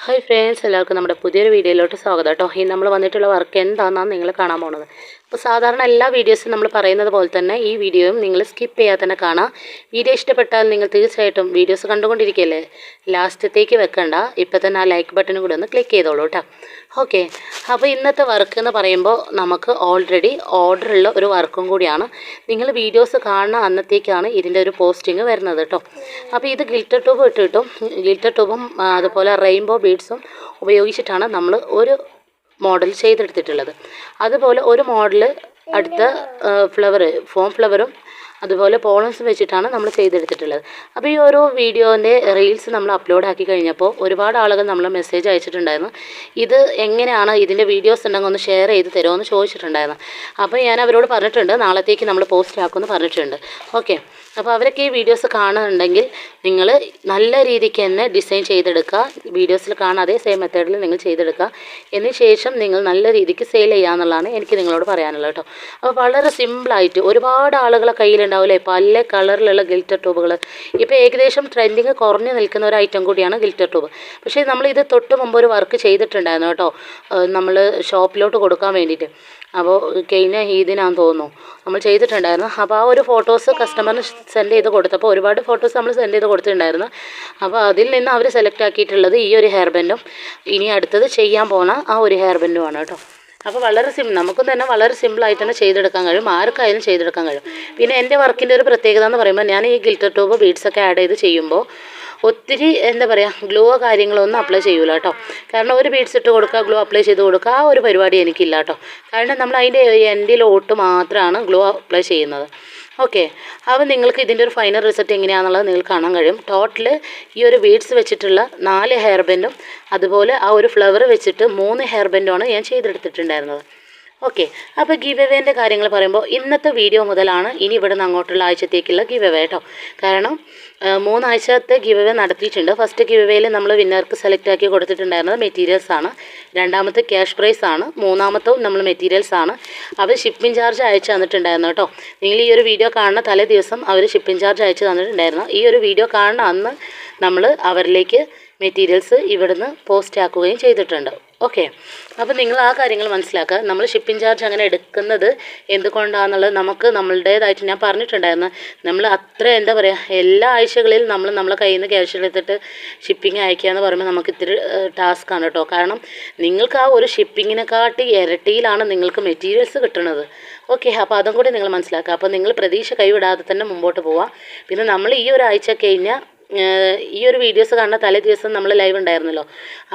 Hi friends എല്ലാവർക്കും നമ്മുടെ പുതിയൊരു വീഡിയോയിലോട്ട് സ്വാഗതം കേട്ടോ. ഈ നമ്മൾ വന്നിട്ടുള്ള വർക്ക് എന്താണെന്നാണ് നിങ്ങൾ കാണാൻ പോകുന്നത് അപ്പോൾ സാധാരണ എല്ലാ വീഡിയോസും നമ്മൾ പറയുന്നത് പോലെ തന്നെ ഈ വീഡിയോയും നിങ്ങൾ സ്കിപ്പ് ചെയ്യാതെ തന്നെ കാണാം. വീഡിയോ ഇഷ്ടപ്പെട്ടാൽ നിങ്ങൾ തീർച്ചയായിട്ടും വീഡിയോസ് കണ്ടുകൊണ്ടിരിക്കുകയല്ലേ ലാസ്റ്റത്തേക്ക് വെക്കണ്ട. ഇപ്പോൾ തന്നെ ആ ലൈക്ക് ബട്ടനും കൂടെ ഒന്ന് ക്ലിക്ക് ചെയ്തോളൂ കേട്ടോ ഓക്കെ അപ്പോൾ ഇന്നത്തെ വർക്ക് എന്ന് പറയുമ്പോൾ നമുക്ക് ഓൾറെഡി ഓർഡറുള്ള ഒരു വർക്കും കൂടിയാണ്. നിങ്ങൾ വീഡിയോസ് കാണുന്ന അന്നത്തേക്കാണ് ഇതിന്റെ ഒരു പോസ്റ്റിംഗ് വരുന്നത് കേട്ടോ അപ്പോൾ ഇത് ഗിൽറ്റർ ട്യൂബ് ഇട്ടിട്ടും ഗിൽറ്റർ ട്യൂബും അതുപോലെ റെയിൻബോ ബീഡ്സും ഉപയോഗിച്ചിട്ടാണ് നമ്മൾ ഒരു മോഡൽ ചെയ്തെടുത്തിട്ടുള്ളത്. അതുപോലെ ഒരു മോഡൽ അടുത്ത ഫ്ലവർ ഫോം ഫ്ലവറും അതുപോലെ പോളൻസ് വെച്ചിട്ടാണ് നമ്മൾ ചെയ്തെടുത്തിട്ടുള്ളത്. അപ്പോൾ ഈ ഓരോ വീഡിയോന്റെ റീൽസ് നമ്മൾ അപ്ലോഡ് ആക്കി കഴിഞ്ഞപ്പോൾ ഒരുപാട് ആളുകൾ നമ്മൾ മെസ്സേജ് അയച്ചിട്ടുണ്ടായിരുന്നു. ഇത് എങ്ങനെയാണ് ഇതിന്റെ വീഡിയോസ് ഉണ്ടെങ്കിൽ ഒന്ന് ഷെയർ ചെയ്ത് തരുമോ എന്ന് ചോദിച്ചിട്ടുണ്ടായിരുന്നു. അപ്പോൾ ഞാൻ അവരോട് പറഞ്ഞിട്ടുണ്ട് നാളത്തേക്ക് നമ്മൾ പോസ്റ്റ് ആക്കുമെന്ന് പറഞ്ഞിട്ടുണ്ട്. ഓക്കെ അപ്പോൾ അവരൊക്കെ ഈ വീഡിയോസ് കാണുന്നുണ്ടെങ്കിൽ നിങ്ങൾ നല്ല രീതിക്ക് തന്നെ ഡിസൈൻ ചെയ്തെടുക്കുക. വീഡിയോസിൽ കാണാം അതേ സെയിം മെത്തേഡിൽ നിങ്ങൾ ചെയ്തെടുക്കുക. എന്നതിന് ശേഷം നിങ്ങൾ നല്ല രീതിക്ക് സെയിൽ ചെയ്യുക എന്നുള്ളതാണ് എനിക്ക് നിങ്ങളോട് പറയാനുള്ളത് കേട്ടോ. അപ്പോൾ വളരെ സിമ്പിളായിട്ട് ഒരുപാട് ആളുകളെ കയ്യിലുണ്ടാവില്ലേ പല കളറിലുള്ള ഗിൽറ്റർ ട്യൂബുകൾ ഇപ്പോൾ ഏകദേശം ട്രെൻഡിങ് കുറഞ്ഞു നിൽക്കുന്ന ഒരു ഐറ്റം കൂടിയാണ് ഗിൽറ്റർ ട്യൂബ്. പക്ഷേ നമ്മൾ ഇത് തൊട്ട് മുമ്പ് ഒരു വർക്ക് ചെയ്തിട്ടുണ്ടായിരുന്നു കേട്ടോ. നമ്മൾ ഷോപ്പിലോട്ട് കൊടുക്കാൻ വേണ്ടിയിട്ട്. അപ്പോൾ കഴിഞ്ഞ ഈദിനാന്ന് തോന്നുന്നു നമ്മൾ ചെയ്തിട്ടുണ്ടായിരുന്നു. അപ്പോൾ ആ ഒരു ഫോട്ടോസ് കസ്റ്റമറിന് സെൻഡ് ചെയ്ത് കൊടുത്തപ്പോൾ ഒരുപാട് ഫോട്ടോസ് നമ്മൾ സെൻഡ് ചെയ്ത് കൊടുത്തിട്ടുണ്ടായിരുന്നു. അപ്പോൾ അതിൽ നിന്ന് അവർ സെലക്ട് ആക്കിയിട്ടുള്ളത് ഈ ഒരു ഹെയർ ബാൻഡും ഇനി അടുത്തത് ചെയ്യാൻ പോണ ആ ഒരു ഹെയർ ബാൻഡുമാണ് കേട്ടോ. അപ്പോൾ വളരെ സിം നമുക്കും തന്നെ വളരെ സിമ്പിളായിട്ട് തന്നെ ചെയ്തെടുക്കാൻ കഴിയും. ആർക്കായാലും ചെയ്തെടുക്കാൻ കഴിയും. പിന്നെ എന്റെ വർക്കിന്റെ ഒരു പ്രത്യേകത എന്ന് പറയുമ്പോൾ ഞാൻ ഈ ഗിൽറ്റർ ബീഡ്സ് ബീഡ്സൊക്കെ ആഡ് ചെയ്ത് ചെയ്യുമ്പോൾ ഒത്തിരി എന്താ പറയുക ഗ്ലോ കാര്യങ്ങളൊന്നും അപ്ലൈ ചെയ്യൂല കേട്ടോ കാരണം ഒരു ബീഡ്സ് ഇട്ട് കൊടുക്കുക ഗ്ലോ അപ്ലൈ ചെയ്ത് കൊടുക്കുക ആ ഒരു പരിപാടി എനിക്കില്ല കേട്ടോ കാരണം നമ്മൾ അതിന്റെ എൻഡിലോട്ട് മാത്രമാണ് ഗ്ലോ അപ്ലൈ ചെയ്യുന്നത്. ഓക്കെ അപ്പോൾ നിങ്ങൾക്ക് ഇതിന്റെ ഒരു ഫൈനൽ റിസൾട്ട് എങ്ങനെയാണെന്നുള്ളത് നിങ്ങൾക്ക് കാണാൻ കഴിയും. ടോട്ടൽ ഈ ഒരു വീഡ്സ് വെച്ചിട്ടുള്ള നാല് ഹെയർ ബാൻഡും അതുപോലെ ആ ഒരു ഫ്ലവർ വെച്ചിട്ട് മൂന്ന് ഹെയർ ബാൻഡുമാണ് ഞാൻ ചെയ്തെടുത്തിട്ടുണ്ടായിരുന്നത്. ഓക്കെ അപ്പോൾ ഗീവ് എവേന്റെ കാര്യങ്ങൾ പറയുമ്പോൾ ഇന്നത്തെ വീഡിയോ മുതലാണ് ഇനി ഇവിടെ നിന്ന് അങ്ങോട്ടുള്ള ആഴ്ചത്തേക്കുള്ള ഗീവ് എവേ കേട്ടോ കാരണം മൂന്നാഴ്ചത്തെ ഗീവ് എവേ നടത്തിയിട്ടുണ്ട്. ഫസ്റ്റ് ഗീവ് എവേയിൽ നമ്മൾ വിന്നർക്ക് സെലക്ട് ആക്കി കൊടുത്തിട്ടുണ്ടായിരുന്നത് മെറ്റീരിയൽസ് ആണ്. രണ്ടാമത്തെ ക്യാഷ് പ്രൈസ് ആണ്. മൂന്നാമത്തവും നമ്മൾ മെറ്റീരിയൽസ് ആണ്. അവർ ഷിപ്പിംഗ് ചാർജ് അയച്ചു തന്നിട്ടുണ്ടായിരുന്നു കേട്ടോ. നിങ്ങൾ ഈ ഒരു വീഡിയോ കാണുന്ന തലേ ദിവസം അവർ ഷിപ്പിംഗ് ചാർജ് അയച്ചു തന്നിട്ടുണ്ടായിരുന്നു. ഈ ഒരു വീഡിയോ കാണുന്ന അന്ന് നമ്മൾ അവരിലേക്ക് മെറ്റീരിയൽസ് ഇവിടുന്ന് പോസ്റ്റ് ആക്കുകയും ചെയ്തിട്ടുണ്ട്. ഓക്കെ അപ്പോൾ നിങ്ങൾ ആ കാര്യങ്ങൾ മനസ്സിലാക്കുക. നമ്മൾ ഷിപ്പിംഗ് ചാർജ് അങ്ങനെ എടുക്കുന്നത് എന്തുകൊണ്ടാണെന്നുള്ളത് നമുക്ക് നമ്മളുടേതായിട്ട് ഞാൻ പറഞ്ഞിട്ടുണ്ടായിരുന്നു. നമ്മൾ അത്ര എന്താ പറയുക എല്ലാ ആഴ്ചകളിലും നമ്മൾ നമ്മളെ കയ്യിൽ നിന്ന് ക്യാഷ് എടുത്തിട്ട് ഷിപ്പിംഗ് അയക്കുക എന്ന് പറയുമ്പോൾ നമുക്ക് ഇത്തിരി ടാസ്ക് ആണ് കേട്ടോ കാരണം നിങ്ങൾക്ക് ആ ഒരു ഷിപ്പിങ്ങിനെക്കാട്ടി ഇരട്ടിയിലാണ് നിങ്ങൾക്ക് മെറ്റീരിയൽസ് കിട്ടുന്നത് ഓക്കെ അപ്പോൾ അതും കൂടി നിങ്ങൾ മനസ്സിലാക്കുക. അപ്പോൾ നിങ്ങൾ പ്രതീക്ഷ കൈവിടാതെ തന്നെ മുമ്പോട്ട് പോവാം. പിന്നെ നമ്മൾ ഈ ഒരു ആഴ്ച കഴിഞ്ഞാൽ ഈ ഒരു വീഡിയോസ് കാണുന്ന തലേ ദിവസം നമ്മൾ ലൈവ് ഉണ്ടായിരുന്നല്ലോ.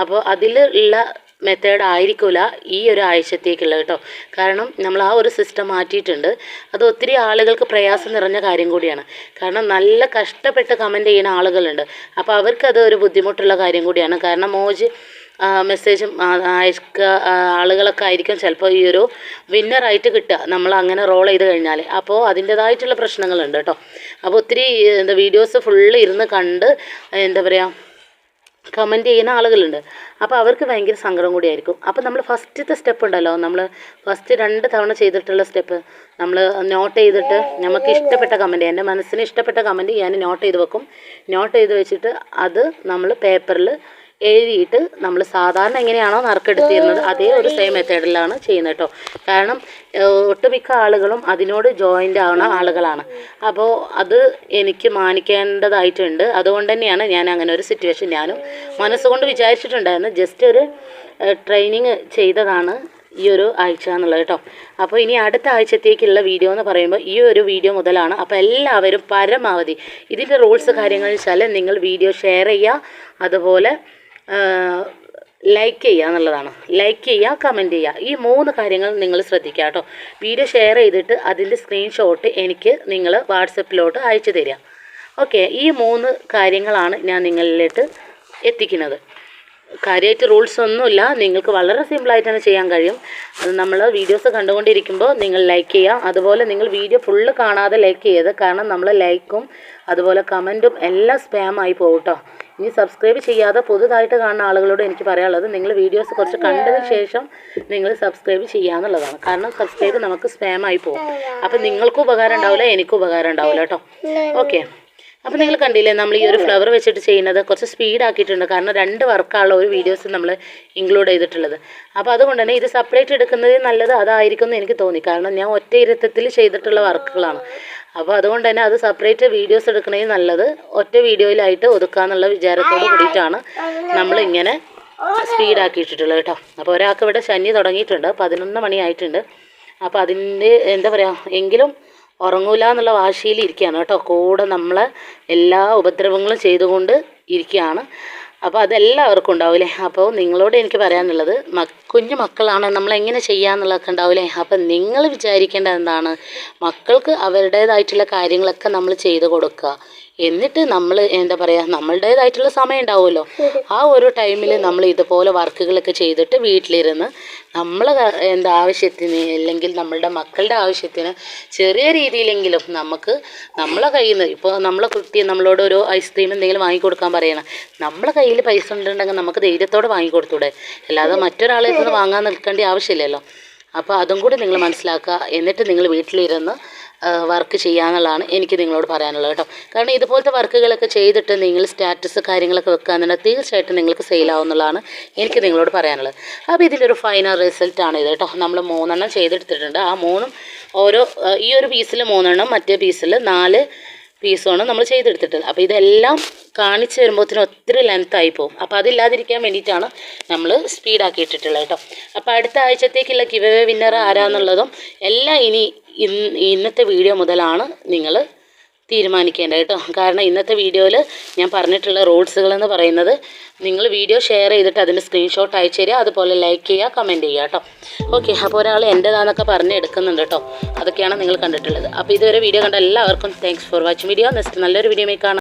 അപ്പോൾ അതിൽ ഉള്ള മെത്തേഡ് ആയിരിക്കില്ല ഈ ഒരു ആഴ്ചത്തേക്കുള്ള കേട്ടോ കാരണം നമ്മൾ ആ ഒരു സിസ്റ്റം മാറ്റിയിട്ടുണ്ട്. അത് ഒത്തിരി ആളുകൾക്ക് പ്രയാസം നിറഞ്ഞ കാര്യം കൂടിയാണ്. കാരണം നല്ല കഷ്ടപ്പെട്ട് കമന്റ് ചെയ്യുന്ന ആളുകളുണ്ട്. അപ്പോൾ അവർക്കത് ഒരു ബുദ്ധിമുട്ടുള്ള കാര്യം കൂടിയാണ്. കാരണം മോജ് മെസ്സേജും അയക്കുക ആളുകളൊക്കെ ആയിരിക്കും ചിലപ്പോൾ ഈ ഒരു വിന്നറായിട്ട് കിട്ടുക. നമ്മൾ അങ്ങനെ റോൾ ചെയ്ത് കഴിഞ്ഞാൽ അപ്പോൾ അതിന്റേതായിട്ടുള്ള പ്രശ്നങ്ങളുണ്ട് കേട്ടോ അപ്പോൾ ഒത്തിരി എന്താ വീഡിയോസ് ഫുള്ള് ഇരുന്ന് കണ്ട് എന്താ പറയുക കമന്റ് ചെയ്യുന്ന ആളുകളുണ്ട്. അപ്പോൾ അവർക്ക് ഭയങ്കര സങ്കടം കൂടിയായിരിക്കും. അപ്പോൾ നമ്മൾ ഫസ്റ്റത്തെ സ്റ്റെപ്പ് ഉണ്ടല്ലോ. നമ്മൾ ഫസ്റ്റ് രണ്ട് തവണ ചെയ്തിട്ടുള്ള സ്റ്റെപ്പ് നമ്മൾ നോട്ട് ചെയ്തിട്ട് നമുക്ക് ഇഷ്ടപ്പെട്ട കമന്റ് എന്റെ മനസ്സിന് ഇഷ്ടപ്പെട്ട കമന്റ് ഞാൻ നോട്ട് ചെയ്ത് വെക്കും. നോട്ട് ചെയ്ത് വെച്ചിട്ട് അത് നമ്മൾ പേപ്പറിൽ എഴുതിയിട്ട് നമ്മൾ സാധാരണ എങ്ങനെയാണോ നറുക്കെടുത്തിരുന്നത് അതേ ഒരു സെയിം മെത്തേഡിലാണ് ചെയ്യുന്നത് കേട്ടോ കാരണം ഒട്ടുമിക്ക ആളുകളും അതിനോട് ജോയിന്റ് ആവുന്ന ആളുകളാണ്. അപ്പോൾ അത് എനിക്ക് മാനിക്കേണ്ടതായിട്ടുണ്ട്. അതുകൊണ്ട് തന്നെയാണ് ഞാൻ അങ്ങനെ ഒരു സിറ്റുവേഷൻ ഞാനും മനസ്സുകൊണ്ട് വിചാരിച്ചിട്ടുണ്ടായിരുന്നു ജസ്റ്റ് ഒരു ട്രെയിനിങ് ചെയ്തതാണ് ഈ ഒരു ആഴ്ച എന്നുള്ളത് കേട്ടോ അപ്പോൾ ഇനി അടുത്ത ആഴ്ചത്തേക്കുള്ള വീഡിയോ എന്ന് പറയുമ്പോൾ ഈ ഒരു വീഡിയോ മുതലാണ്. അപ്പോൾ എല്ലാവരും പരമാവധി ഇതിന്റെ റൂൾസ് കാര്യങ്ങൾ വെച്ചാൽ നിങ്ങൾ വീഡിയോ ഷെയർ ചെയ്യുക. അതുപോലെ ലൈക്ക് ചെയ്യുക എന്നുള്ളതാണ്. ലൈക്ക് ചെയ്യുക കമന്റ് ചെയ്യുക. ഈ മൂന്ന് കാര്യങ്ങൾ നിങ്ങൾ ശ്രദ്ധിക്കുക കേട്ടോ. വീഡിയോ ഷെയർ ചെയ്തിട്ട് അതിന്റെ സ്ക്രീൻഷോട്ട് എനിക്ക് നിങ്ങൾ വാട്സപ്പിലോട്ട് അയച്ചു തരിക. ഓക്കെ ഈ മൂന്ന് കാര്യങ്ങളാണ് ഞാൻ നിങ്ങളിലേക്ക് എത്തിക്കുന്നത്. കാര്യമായിട്ട് റൂൾസ് ഒന്നുമില്ല. നിങ്ങൾക്ക് വളരെ സിമ്പിളായിട്ട് തന്നെ ചെയ്യാൻ കഴിയും. നമ്മൾ വീഡിയോസ് കണ്ടുകൊണ്ടിരിക്കുമ്പോൾ നിങ്ങൾ ലൈക്ക് ചെയ്യുക. അതുപോലെ നിങ്ങൾ വീഡിയോ ഫുള്ള് കാണാതെ ലൈക്ക് ചെയ്ത് കാരണം നമ്മൾ ലൈക്കും അതുപോലെ കമന്റും എല്ലാം സ്പാം ആയി പോകും കേട്ടോ. ഇനി സബ്സ്ക്രൈബ് ചെയ്യാതെ പുതുതായിട്ട് കാണുന്ന ആളുകളോട് എനിക്ക് പറയാനുള്ളത് നിങ്ങൾ വീഡിയോസ് കുറച്ച് കണ്ടതിന് ശേഷം നിങ്ങൾ സബ്സ്ക്രൈബ് ചെയ്യാന്നുള്ളതാണ്. കാരണം സബ്സ്ക്രൈബ് നമുക്ക് സ്പാം ആയി പോകും. അപ്പം നിങ്ങൾക്കും ഉപകാരം ഉണ്ടാവില്ല എനിക്കും ഉപകാരം ഉണ്ടാവില്ല കേട്ടോ. ഓക്കെ അപ്പോൾ നിങ്ങൾ കണ്ടില്ലേ നമ്മൾ ഈ ഒരു ഫ്ലവർ വെച്ചിട്ട് ചെയ്യുന്നത് കുറച്ച് സ്പീഡ് ആക്കിയിട്ടുണ്ട്. കാരണം രണ്ട് വർക്കാണുള്ള ഒരു വീഡിയോസ് നമ്മൾ ഇൻക്ലൂഡ് ചെയ്തിട്ടുള്ളത്. അപ്പോൾ അതുകൊണ്ട് തന്നെ ഇത് സെപ്പറേറ്റ് എടുക്കുന്നത് നല്ലത് അതായിരിക്കും എന്ന് എനിക്ക് തോന്നി. കാരണം ഞാൻ ഒറ്റ ഇരുത്തത്തിൽ ചെയ്തിട്ടുള്ള വർക്കുകളാണ്. അപ്പോൾ അതുകൊണ്ട് തന്നെ അത് സെപ്പറേറ്റ് വീഡിയോസ് എടുക്കുന്നത് നല്ലത് ഒറ്റ വീഡിയോയിലായിട്ട് ഒതുക്കാന്നുള്ള വിചാരത്തോട് കൂടിയിട്ടാണ് നമ്മളിങ്ങനെ സ്പീഡ് ആക്കിയിട്ടിട്ടുള്ളത് കേട്ടോ. അപ്പോൾ ഒരാൾക്ക് ഇവിടെ ശനി തുടങ്ങിയിട്ടുണ്ട്. പതിനൊന്ന് മണിയായിട്ടുണ്ട് അപ്പോൾ അതിന്റെ എന്താ പറയുക എങ്കിലും ഉറങ്ങൂല എന്നുള്ള വാശിയിൽ ഇരിക്കുകയാണ് കേട്ടോ. കൂടെ നമ്മൾ എല്ലാ ഉപദ്രവങ്ങളും ചെയ്തുകൊണ്ട് ഇരിക്കുകയാണ്. അപ്പോൾ അതെല്ലാവർക്കും ഉണ്ടാവില്ലേ അപ്പോൾ നിങ്ങളോട് എനിക്ക് പറയാനുള്ളത് കുഞ്ഞു മക്കളാണ് നമ്മൾ എങ്ങനെ ചെയ്യാന്നുള്ളതൊക്കെ ഉണ്ടാവില്ലേ അപ്പം നിങ്ങൾ വിചാരിക്കേണ്ടത് എന്താണ്? മക്കൾക്ക് അവരുടേതായിട്ടുള്ള കാര്യങ്ങളൊക്കെ നമ്മൾ ചെയ്ത് കൊടുക്കുക. എന്നിട്ട് നമ്മൾ എന്താ പറയുക നമ്മളുടേതായിട്ടുള്ള സമയം ഉണ്ടാവുമല്ലോ. ആ ഒരു ടൈമിൽ നമ്മൾ ഇതുപോലെ വർക്കുകളൊക്കെ ചെയ്തിട്ട് വീട്ടിലിരുന്ന് നമ്മൾ എന്താ ആവശ്യത്തിന് അല്ലെങ്കിൽ നമ്മളുടെ മക്കളുടെ ആവശ്യത്തിന് ചെറിയ രീതിയിലെങ്കിലും നമുക്ക് നമ്മളെ കയ്യിൽ നിന്ന് ഇപ്പോൾ നമ്മളെ കുട്ടി നമ്മളോട് ഒരു ഐസ്ക്രീം എന്തെങ്കിലും വാങ്ങിക്കൊടുക്കാൻ പറയണം നമ്മളെ കയ്യിൽ പൈസ ഉണ്ടെങ്കിൽ നമുക്ക് ധൈര്യത്തോടെ വാങ്ങിക്കൊടുത്തൂടെ അല്ലാതെ മറ്റൊരാളെ നിന്ന് വാങ്ങാൻ നിൽക്കേണ്ട ആവശ്യമില്ലല്ലോ. അപ്പോൾ അതും കൂടി നിങ്ങൾ മനസ്സിലാക്കുക. എന്നിട്ട് നിങ്ങൾ വീട്ടിലിരുന്ന് വർക്ക് ചെയ്യാന്നുള്ളതാണ് എനിക്ക് നിങ്ങളോട് പറയാനുള്ളത് കേട്ടോ. കാരണം ഇതുപോലത്തെ വർക്കുകളൊക്കെ ചെയ്തിട്ട് നിങ്ങൾ സ്റ്റാറ്റസ് കാര്യങ്ങളൊക്കെ വെക്കുകയെന്നുണ്ടെങ്കിൽ തീർച്ചയായിട്ടും നിങ്ങൾക്ക് സെയിൽ ആവുന്നുള്ളതാണ് എനിക്ക് നിങ്ങളോട് പറയാനുള്ളത്. അപ്പോൾ ഇതിലൊരു ഫൈനൽ റിസൾട്ട് ആണ് ഇത് കേട്ടോ. നമ്മൾ മൂന്നെണ്ണം ചെയ്തെടുത്തിട്ടുണ്ട്. ആ മൂന്നും ഓരോ ഈ ഒരു പീസിൽ മൂന്നെണ്ണം മറ്റേ പീസിൽ നാല് പീസുമാണ് നമ്മൾ ചെയ്തെടുത്തിട്ടുള്ളത്. അപ്പോൾ ഇതെല്ലാം കാണിച്ച് വരുമ്പോഴത്തേനും ഒത്തിരി ലെങ്ത് ആയി പോകും. അപ്പോൾ അതില്ലാതിരിക്കാൻ വേണ്ടിയിട്ടാണ് നമ്മൾ സ്പീഡാക്കി ഇട്ടിട്ടുള്ളത് കേട്ടോ. അപ്പോൾ അടുത്ത ആഴ്ചത്തേക്കുള്ള അവേ വിന്നർ ആരാന്നുള്ളതും എല്ലാം ഇനി ഇന്നത്തെ വീഡിയോ മുതലാണ് നിങ്ങൾ തീരുമാനിക്കേണ്ടത് കേട്ടോ. കാരണം ഇന്നത്തെ വീഡിയോയിൽ ഞാൻ പറഞ്ഞിട്ടുള്ള റൂൾസുകളെന്ന് പറയുന്നത് നിങ്ങൾ വീഡിയോ ഷെയർ ചെയ്തിട്ട് അതിന്റെ സ്ക്രീൻഷോട്ട് അയച്ചു തരിക അതുപോലെ ലൈക്ക് ചെയ്യുക കമന്റ് ചെയ്യുക കേട്ടോ. ഓക്കെ അപ്പോൾ ഒരാൾ എന്റെതാന്നൊക്കെ പറഞ്ഞ് എടുക്കുന്നുണ്ട് കേട്ടോ. അതൊക്കെയാണ് നിങ്ങൾ കണ്ടിട്ടുള്ളത്. അപ്പോൾ ഇതുവരെ വീഡിയോ കണ്ട എല്ലാവർക്കും thanks for watching video next നല്ലൊരു വീഡിയോ കാണാം.